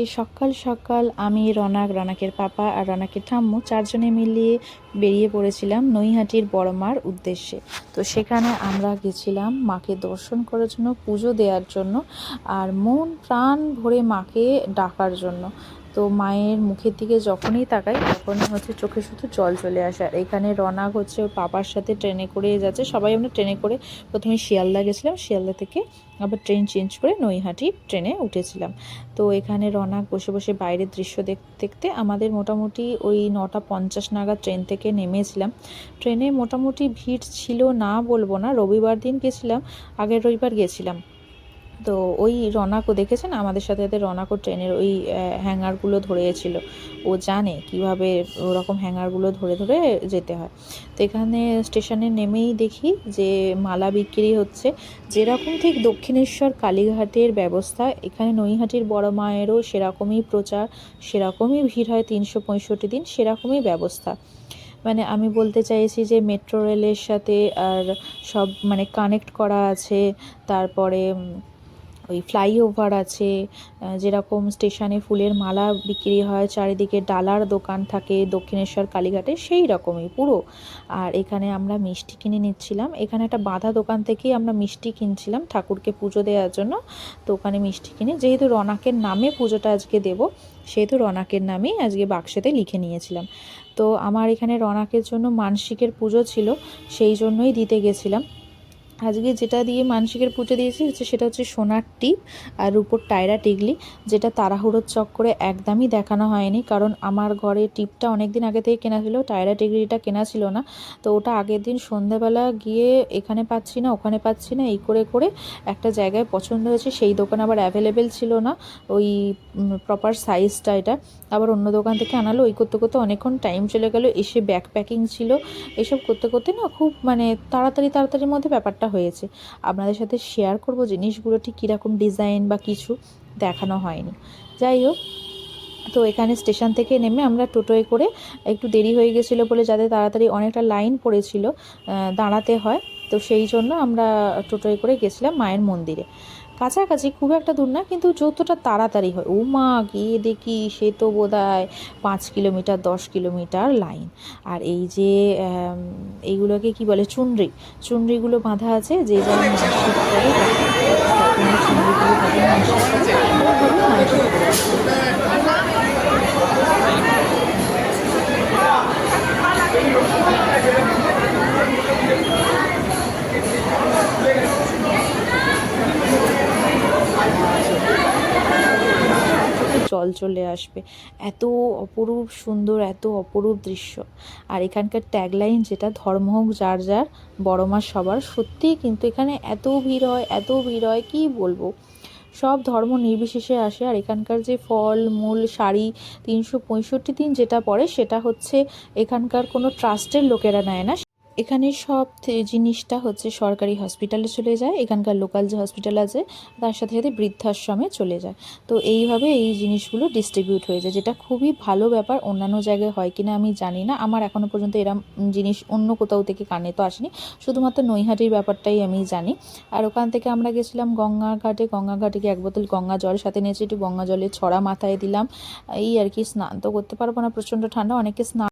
এ সকাল সকাল আমি, রনাক, রনাকের পাপা আর রনাকের ঠাম্মু চারজনে মিলিয়ে বেরিয়ে পড়েছিলাম নৈহাটির বড় মার উদ্দেশ্যে। তো সেখানে আমরা গেছিলাম মাকে দর্শন করার জন্য, পুজো দেওয়ার জন্য আর মন প্রাণ ভরে মাকে ডাকার জন্য। তো মায়ের মুখের দিকে যখনই তাকাই, তখনই হচ্ছে চোখে শুধু জল চলে আসে। আর এখানে রনাক হচ্ছে ওর পাপার সাথে ট্রেনে করে যাচ্ছে। সবাই আমরা ট্রেনে করে প্রথমে শিয়ালদা গেছিলাম। শিয়ালদা থেকে আবার ট্রেন চেঞ্জ করে নৈহাটি ট্রেনে উঠেছিলাম। তো এখানে রনাক বসে বসে বাইরের দৃশ্য দেখতে দেখতে আমাদের মোটামুটি ওই নটা পঞ্চাশ নাগাদ ট্রেন থেকে নেমেছিলাম। ট্রেনে মোটামুটি ভিড় ছিল না বলব না। রবিবার দিন গেছিলাম, আগের রবিবার গেছিলাম। তো ওই রনাকও দেখেছেন? আমাদের সাথে সাথে রনাকও ট্রেনের ওই হ্যাঙ্গারগুলো ধরেছিল। ও জানে কীভাবে ওরকম হ্যাঙ্গারগুলো ধরে ধরে যেতে হয়। তো এখানে স্টেশনে নেমেই দেখি যে মালা বিক্রি হচ্ছে। যেরকম ঠিক দক্ষিণেশ্বর কালীঘাটের ব্যবস্থা, এখানে নৈহাটির বড় মায়েরও সেরকমই প্রচার, সেরকমই ভিড় হয় তিনশো পঁয়ষট্টি দিন, সেরকমই ব্যবস্থা। মানে আমি বলতে চাইছি যে মেট্রো রেলের সাথে আর সব মানে কানেক্ট করা আছে। তারপরে ওই ফ্লাইওভার আছে যেরকম স্টেশনে ফুলের মালা বিক্রি হয়, চারিদিকে ডালার দোকান থাকে, দক্ষিণেশ্বর, কালীঘাটে সেই রকমই পুরো। আর এখানে আমরা মিষ্টি কিনে নিচ্ছিলাম। এখানে একটা বাঁধা দোকান থেকেই আমরা মিষ্টি কিনছিলাম ঠাকুরকে পুজো দেওয়ার জন্য। তো ওখানে মিষ্টি কিনে, যেহেতু রনাকের নামে পুজোটা আজকে দেব, সেহেতু রনাকের নামেই আজকে বাক্সেতে লিখে নিয়েছিলাম। তো আমার এখানে রনাকের জন্য মানসিকের পুজো ছিল, সেই জন্যই দিতে গেছিলাম। আজকে যেটা দিয়ে মানসিকের পুজো দিয়েছি হচ্ছে সেটা হচ্ছে সোনার টিপ আর উপর টায়রা টিগলি, যেটা তাড়াহুড়োর চক্করে একদমই দেখানো হয়নি। কারণ আমার ঘরে টিপটা অনেক দিন আগে থেকে কেনা ছিল টায়রা টিগলিটা কেনা ছিল না। তো ওটা আগের দিন সন্ধ্যাবেলা গিয়ে এখানে পাচ্ছি না, ওখানে পাচ্ছি না, এই করে করে একটা জায়গায় পছন্দ হয়েছে, সেই দোকান আবার অ্যাভেলেবেল ছিল না, ওই প্রপার সাইজটা এটা। আবার অন্য দোকান থেকে আনালো, ওই করতে করতে অনেকক্ষণ টাইম চলে গেল, এসে ব্যাক প্যাকিং ছিল। এসব করতে করতে না খুব মানে তাড়াতাড়ি, তাড়াতাড়ির মধ্যে ব্যাপারটা হয়েছে। আপনাদের সাথে শেয়ার করব জিনিসগুলো, ঠিক কীরকম ডিজাইন বা কিছু দেখানো হয়নি। যাই হোক, তো এখানে স্টেশন থেকে নেমে আমরা টোটোয় করে একটু দেরি হয়ে গেছিল বলে যাতে তাড়াতাড়ি অনেকটা লাইন পড়েছিল দাঁড়াতে হয়। তো সেই জন্য আমরা টোটোয় করে গেছিলাম মায়ের মন্দিরে। কাছাকাছি খুব একটা দূর না, কিন্তু যতটা তাড়াতাড়ি হয়। ও মা, গিয়ে দেখি সে তো বোধ হয় পাঁচ কিলোমিটার, দশ কিলোমিটার লাইন। আর এই যে এইগুলোকে কি বলে, চুনরি। চুনরিগুলো বাঁধা আছে, যে যেমন করে মানসিক জল চলে আসবে। এত অপরূপ সুন্দর, এত অপরূপ দৃশ্য। আর এখানকার ট্যাগলাইন যেটা, ধর্ম হোক যার যার, বড় মা সবার সত্যিই কিন্তু এখানে এত ভিড় হয়, এত ভিড় হয়, কী বলব? সব ধর্ম নির্বিশেষে আসে। আর এখানকার যে ফল, মূল, শাড়ি, তিনশো পঁয়ষট্টি দিন যেটা পড়ে, সেটা হচ্ছে এখানকার কোনো ট্রাস্টের লোকেরা নেয় না। এখানে সব জিনিসটা হচ্ছে সরকারি হসপিটালে চলে যায়, এখানকার লোকাল যে হসপিটাল আছে, তার সাথে সাথে বৃদ্ধাশ্রমে চলে যায়। তো এইভাবে এই জিনিসগুলো ডিস্ট্রিবিউট হয়ে যায়, যেটা খুবই ভালো ব্যাপার, অন্যান্য জায়গায় হয় কিনা আমি জানি না। আমার এখনও পর্যন্ত এরম জিনিস অন্য কোথাও থেকে কানে তো আসেনি, শুধুমাত্র নৈহাটির ব্যাপারটাই আমি জানি। আর ওখান থেকে আমরা গেছিলাম গঙ্গাঘাটে গঙ্গাঘাটে গিয়ে এক বোতল গঙ্গা জল সাথে নিয়েছি একটু গঙ্গা জলের ছড়া মাথায় দিলাম। এই আর কি স্নান তো করতে পারব না, প্রচণ্ড ঠান্ডা, অনেকে স্নান